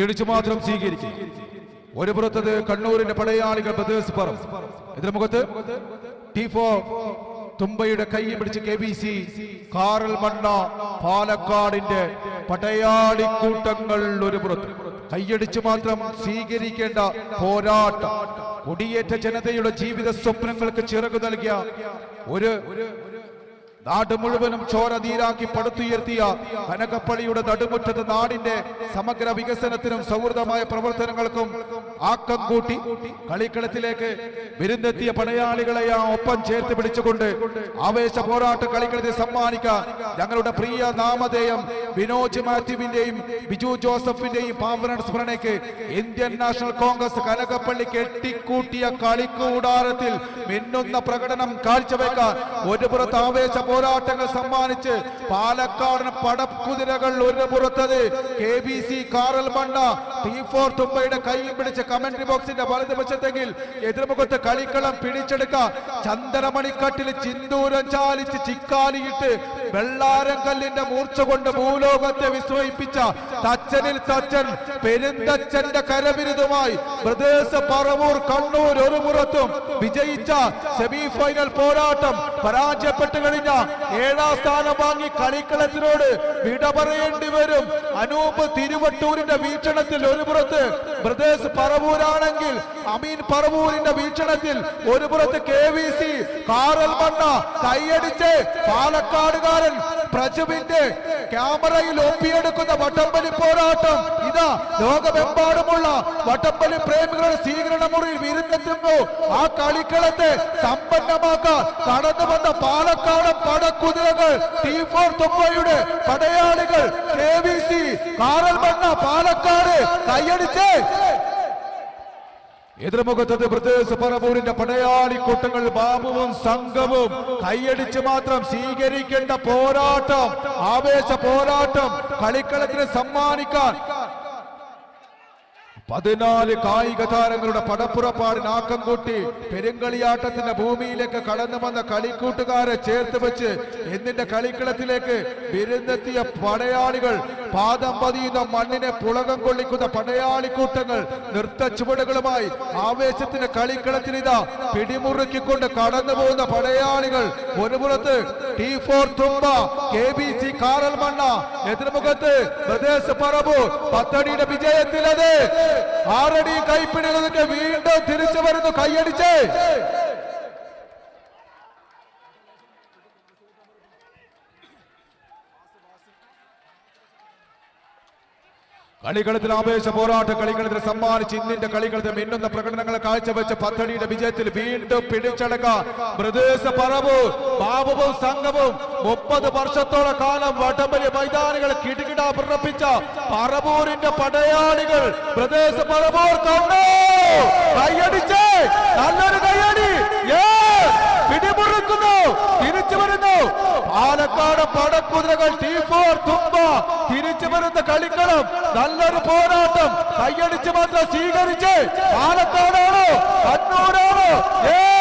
ഇടിച്ചു മാത്രം സ്വീകരിക്കും ഒരു പുറത്തത് കണ്ണൂരിന്റെ പടയാളികൾ ബ്രദേഴ്സ് പറം. ഇതിന് മുഖത്ത് ടി ഫോർ തുമ്പയുടെ കൈ പിടിച്ച് K B C Karalmanna പാലക്കാടിന്റെ പടയാളി കൂട്ടങ്ങൾ ഒരു പുറത്ത്. കൈയടിച്ചു മാത്രം സ്വീകരിക്കേണ്ട പോരാട്ടം. കുടിയേറ്റ ജനതയുടെ ജീവിത സ്വപ്നങ്ങൾക്ക് ചിറകു നൽകിയ ഒരു നാട് മുഴുവനും ചോര നീരാക്കി പടുത്തുയർത്തിയ കനകപ്പള്ളിയുടെ നടുമുറ്റത്ത് നാടിന്റെ സമഗ്ര വികസനത്തിനും സൗഹൃദമായ പ്രവർത്തനങ്ങൾക്കും ആക്കം കൂട്ടി കളിക്കളത്തിലേക്ക് വിരുന്നെത്തിയ പടയാളികളെ ആ ഒപ്പം ചേർത്ത് പിടിച്ചുകൊണ്ട് ആവേശ പോരാട്ട കളിക്കളത്തിൽ സമ്മാനിക്കാൻ ഞങ്ങളുടെ പ്രിയ നാമധേയം വിനോജ് മാത്യുവിന്റെയും ബിജു ജോസഫിന്റെയും പാവന സ്മരണയ്ക്ക് ഇന്ത്യൻ നാഷണൽ കോൺഗ്രസ് കനകപ്പള്ളി കെട്ടിക്കൂട്ടിയ കളിക്കൂടാരത്തിൽ മിന്നുന്ന പ്രകടനം കാഴ്ചവെക്കാൻ ഒരു പുറത്ത് ആവേശ പോരാട്ടങ്ങൾ സമ്മാനിച്ച് പാലക്കാടിന് പടക്കുതിരകൾ ഒരു പുറത്തത്. K B C Karalmanna T four തുമ്പയുടെ കൈയും പിടിച്ച് കമന്ററി ബോക്സിന്റെ വലതുവശത്തെങ്കിൽ എതിർമുഖത്ത് കളിക്കളം പിടിച്ചെടുക്ക. ചന്ദനമണിക്കട്ടിൽ ചിന്തൂരം ചാലിച്ച് ചിക്കാലിയിട്ട് വെള്ളാരം കല്ലിന്റെ മൂർച്ച കൊണ്ട് ഭൂലോകത്തെ വിസ്മയിപ്പിച്ച തച്ചനിൽ തച്ചൻ പെരുന്തച്ചന്റെ കരവിരുതുമായി പ്രദേശ പറവൂർ കണ്ണൂർ ഒരു പുറത്തും വിജയിച്ച സെമി ഫൈനൽ പോരാട്ടം പരാജയപ്പെട്ടു കഴിഞ്ഞ ഏഴാം സ്ഥാനം വാങ്ങി കളിക്കളത്തിനോട് വിട പറയേണ്ടി വരും. അനൂപ് തിരുവട്ടൂരിന്റെ വീക്ഷണത്തിൽ ഒരു പുറത്ത് പ്രദേശ് പറവൂരാണെങ്കിൽ അമീൻ പറവൂരിന്റെ വീക്ഷണത്തിൽ ഒരു പുറത്ത് K V C Karalmanna കൈയടിച്ച് പാലക്കാടുകാരൻ പ്രജുവിന്റെ ക്യാമറയിൽ ഒപ്പിയെടുക്കുന്ന വട്ടംവലി പോരാട്ടം. ഇതാ ലോകമെമ്പാടുമുള്ള വട്ടപ്പള്ളി പ്രേമികളുടെ സ്വീകരണ മുറിയിൽ വിരുന്നെത്തുന്നു ആ കളിക്കളത്തെ സമ്പന്നമാക്കാൻ കടന്നു വന്ന പാലക്കാട് പടക്കുതിരകൾ ടി ഫോർ തുമ്പയുടെ പടയാളികൾ K V C Karalmanna Palakkad കൈയടിച്ച് എതിർമുഖത്തത് പ്രത്യേകിച്ച് പടയാളി കൂട്ടങ്ങൾ ബാബുവും സംഘവും കൈയടിച്ച് മാത്രം സ്വീകരിക്കേണ്ട പോരാട്ടം ആവേശ പോരാട്ടം കളിക്കളത്തിന് സമ്മാനിക്കാൻ പതിനാല് കായിക താരങ്ങളുടെ പടപ്പുറപ്പാടിന് ആക്കം കൂട്ടി പെരുങ്കളിയാട്ടത്തിന്റെ ഭൂമിയിലേക്ക് കടന്നു വന്ന കളിക്കൂട്ടുകാരെ ചേർത്ത് വെച്ച് എന്നിന്റെ കളിക്കളത്തിലേക്ക് വിരുന്നെത്തിയ പടയാളികൾ പാദം പതിയുന്ന മണ്ണിനെ പുളകം കൊള്ളിക്കുന്ന പടയാളിക്കൂട്ടങ്ങൾ നൃത്ത ചുവടുകളുമായി ആവേശത്തിന്റെ കളിക്കളത്തിൽ ഇതാ പിടിമുറുക്കിക്കൊണ്ട് കടന്നു പോകുന്ന പടയാളികൾ. ഒരു പുറത്ത് T four Thumba K B C Karalmanna എതിർമുഖത്ത് പ്രദേശ പറമ്പു പത്തടിയുടെ വിജയത്തിലത്. ആറടി കൈപ്പിടികളൊക്കെ വീണ്ടും തിരിച്ചു വരുന്നു. കൈയടിച്ച്. കളിക്കളത്തിൽ ആവേശ പോരാട്ട കളിക്കളത്തിൽ സമ്മാനിച്ച് ഇന്നിന്റെ കളിക്കളത്തിൽ മിന്നുന്ന പ്രകടനങ്ങൾ കാഴ്ചവെച്ച പദ്ധതിയുടെ വിജയത്തിൽ വീണ്ടും പിടിച്ചടക്കാൻ പ്രദേശ പറവും ബാബുവും സംഘവും മുപ്പത് വർഷത്തോളം കാലം വടംവലി മൈതാനികൾ കിടുകിട പ്രകടിപ്പിച്ച പറവൂരിന്റെ പടയാളികൾ. പ്രദേശ പറവൂർ കണ്ടു കൈയടിച്ച് നല്ലൊരു കൈയടി! പിടിമുറുക്കുന്നു. തിരിച്ചു വരുന്നു. പാലക്കാട് പടക്കുതിരകൾ ടി ഫോർ തുമ്പ. തിരിച്ചു വരുന്ന കളിക്കളം. നല്ലൊരു പോരാട്ടം. കൈയടിച്ച് മാത്രം സ്വീകരിച്ച് പാലക്കാടാണോ. കണ്ണൂരാണോ. ഏ